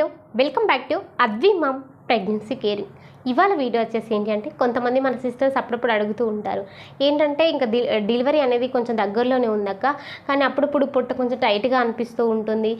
Hello welcome back to Advi mom pregnancy caring. ఇవాళ video వచ్చేసి ఏంటి అంటే కొంతమంది మన సిస్టర్స్ అప్పుడప్పుడు అడుగుతూ ఉంటారు. ఏంటంటే ఇంకా డెలివరీ అనేది కొంచెం దగ్గరలోనే ఉందక్క. కానీ అప్పుడప్పుడు పొట్ట కొంచెం టైట్గా అనిపిస్తూ ఉంటుంది.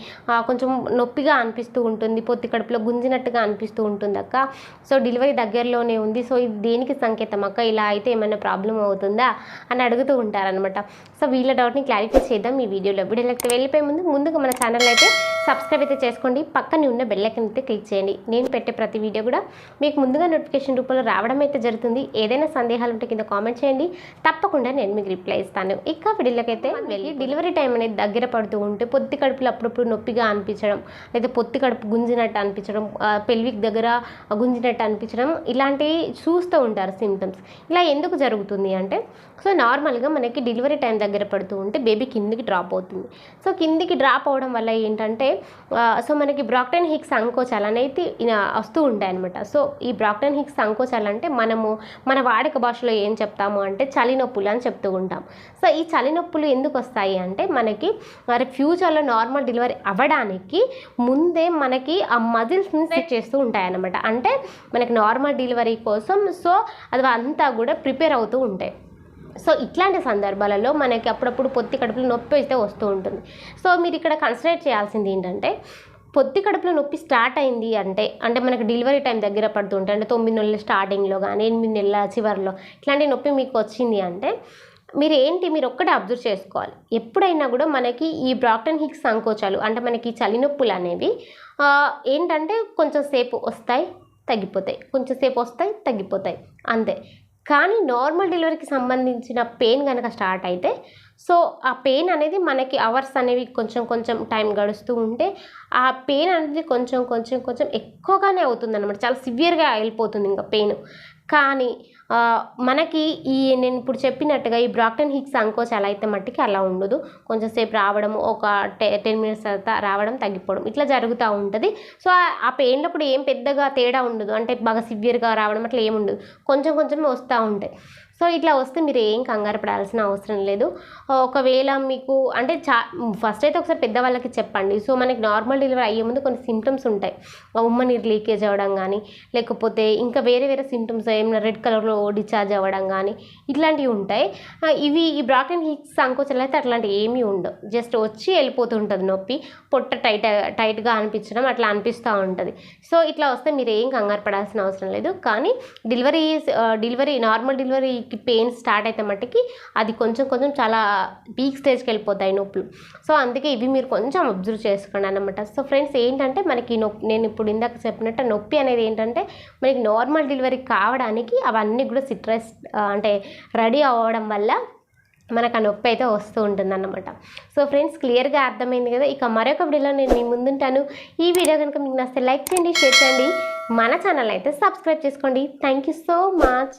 కొంచెం నొప్పిగా అనిపిస్తూ ఉంటుంది. పొత్తి కడుపులో గుంజినట్టుగా అనిపిస్తూ ఉంటుంది అక్క సో డెలివరీ దగ్గరలోనే ఉంది. సో ఇది దేనికి సంకేతం అక్క? ఇలా అయితే ఏమైనా ప్రాబ్లం అవుతుందా? అని అడుగుతూ ఉంటారనమాట సో వీళ్ళ డౌట్ని క్లారిఫై చేద్దాం ఈ వీడియోలో. వీడియోలోకి వెళ్ళిపోయే ముందు ముందుగా మన ఛానల్ అయితే సబ్స్క్రైబ్ అయితే చేసుకోండి. పక్కనే ఉన్న బెల్ అయితే క్లిక్ చేయండి. నేను పెట్టే ప్రతి వీడియో కూడా మీకు ముందుగా నోటిఫికేషన్ రూపంలో రావడం అయితే జరుగుతుంది. ఏదైనా సందేహాలు ఉంటే కింద కామెంట్ చేయండి. తప్పకుండా నేను మీకు రిప్లై ఇస్తాను. ఇక అయితే వెళ్ళి డెలివరీ టైం అనేది దగ్గర పడుతూ ఉంటే పొత్తి కడుపులో అప్పుడప్పుడు నొప్పిగా అనిపించడం లేదా పొత్తి కడుపు గుంజినట్టు అనిపించడం పెల్విక్ దగ్గర గుంజినట్టు అనిపించడం ఇలాంటివి చూస్తూ ఉంటారు సిమ్టమ్స్ ఇలా ఎందుకు జరుగుతుంది అంటే సో నార్మల్గా మనకి డెలివరీ టైం దగ్గర పడుతూ ఉంటే బేబీ కిందికి డ్రాప్ అవుతుంది. సో కిందికి డ్రాప్ అవడం వల్ల ఏంటంటే సో మనకి బ్రాక్టన్ హిక్స్ అనేది ఇలా వస్తూ ఉంటాయి అనమాట సో ఈ బ్రాక్టన్ హిక్స్ సంకోచాలు అంటే మనము మన వాడక భాషలో ఏం చెప్తాము అంటే చలి నొప్పులు అని చెప్తూ ఉంటాం. సో ఈ చలి నొప్పులు ఎందుకు వస్తాయి అంటే మనకి మరి ఫ్యూచర్లో నార్మల్ డెలివరీ అవ్వడానికి ముందే మనకి ఆ మజిల్స్ని సెట్ చేస్తూ ఉంటాయన్నమాట. అంటే మనకి నార్మల్ డెలివరీ కోసం సో అది అంతా కూడా ప్రిపేర్ అవుతూ ఉంటాయి. సో ఇట్లాంటి సందర్భాలలో మనకి అప్పుడప్పుడు పొత్తి కడుపులో నొప్పి అయితే వస్తూ ఉంటుంది. సో మీరు ఇక్కడ కన్సిడర్ చేయాల్సింది ఏంటంటే పొత్తి కడుపులో నొప్పి స్టార్ట్ అయింది అంటే అంటే మనకి డెలివరీ టైం దగ్గర పడుతుంటే అంటే తొమ్మిది నెలల స్టార్టింగ్లో కానీ ఎనిమిది నెలల చివరిలో ఇట్లాంటి నొప్పి మీకు వచ్చింది అంటే మీరు ఏంటి మీరు ఒక్కటే అబ్జర్వ్ చేసుకోవాలి. ఎప్పుడైనా కూడా మనకి ఈ బ్రాక్టన్ హిక్స్ సంకోచాలు అంటే మనకి చలి నొప్పులు అనేవి ఏంటంటే కొంచెం సేపు వస్తాయి తగ్గిపోతాయి. కొంచెం సేపు వస్తాయి తగ్గిపోతాయి. అంతే. కానీ నార్మల్ డెలివరీకి సంబంధించిన పెయిన్ కనుక స్టార్ట్ అయితే సో ఆ పెయిన్ అనేది మనకి అవర్స్ అనేవి కొంచెం కొంచెం టైం గడుస్తూ ఉంటే ఆ పెయిన్ అనేది కొంచెం కొంచెం కొంచెం ఎక్కువగానే అవుతుంది అనమాట చాలా సివియర్గా వెళ్ళిపోతుంది ఇంకా పెయిన్. కానీ మనకి ఈ నేను ఇప్పుడు చెప్పినట్టుగా ఈ బ్రాక్టన్ హిక్స్ సంకోచాలు అయితే మట్టికి అలా ఉండదు. కొంచెం సేపు రావడం ఒక టె టెన్ మినిట్స్ తర్వాత రావడం తగ్గిపోవడం ఇట్లా జరుగుతూ ఉంటుంది. సో ఆ- పెయిన్లో కూడా ఏం పెద్దగా తేడా ఉండదు. అంటే బాగా సివియర్గా రావడం అట్లా ఏముండదు కొంచెం కొంచెం వస్తూ ఉంటాయి. సో ఇట్లా వస్తే మీరు ఏం కంగారు పడాల్సిన అవసరం లేదు. ఒకవేళ మీకు అంటే చా ఫస్ట్ అయితే ఒకసారి పెద్దవాళ్ళకి చెప్పండి. సో మనకి నార్మల్ డెలివరీ అయ్యే ముందు కొన్ని సిమ్టమ్స్ ఉంటాయి. ఆ ఉమ్మ నీరు లీకేజ్ అవ్వడం కానీ లేకపోతే ఇంకా వేరే వేరే సిమ్టమ్స్ ఏమైనా రెడ్ కలర్లో డిశ్చార్జ్ అవ్వడం కానీ ఇట్లాంటివి ఉంటాయి. ఇవి ఈ బ్రాకెన్ హిక్స్ సంకోచాలు అయితే అట్లాంటివి ఏమీ ఉండవు. జస్ట్ వచ్చి వెళ్ళిపోతుంటుంది నొప్పి పొట్ట టైట్ టైట్గా అనిపించడం అట్లా అనిపిస్తూ ఉంటుంది. సో ఇట్లా వస్తే మీరు ఏం కంగారు పడాల్సిన అవసరం లేదు. కానీ డెలివరీ డెలివరీ నార్మల్ డెలివరీ డెలివరీకి పెయిన్ స్టార్ట్ అయితే మట్టుకి అది కొంచెం కొంచెం చాలా పీక్ స్టేజ్కి వెళ్ళిపోతాయి నొప్పులు. సో అందుకే ఇవి మీరు కొంచెం అబ్జర్వ్ చేసుకోండి అనమాట సో ఫ్రెండ్స్ ఏంటంటే మనకి నొప్పి నేను ఇప్పుడు ఇందాక చెప్పినట్టు నొప్పి అనేది ఏంటంటే మనకి నార్మల్ డెలివరీ కావడానికి అవన్నీ కూడా సిట్రస్ అంటే రెడీ అవ్వడం వల్ల మనకు ఆ నొప్పి అయితే వస్తూ ఉంటుంది అన్నమాట. సో ఫ్రెండ్స్ క్లియర్గా అర్థమైంది కదా? ఇక మరొక వీడియోలో నేను మీ ముందుంటాను. ఈ వీడియో కనుక మీకు నచ్చితే లైక్ చేయండి షేర్ చేయండి. మన ఛానల్ అయితే సబ్స్క్రైబ్ చేసుకోండి. Thank you so much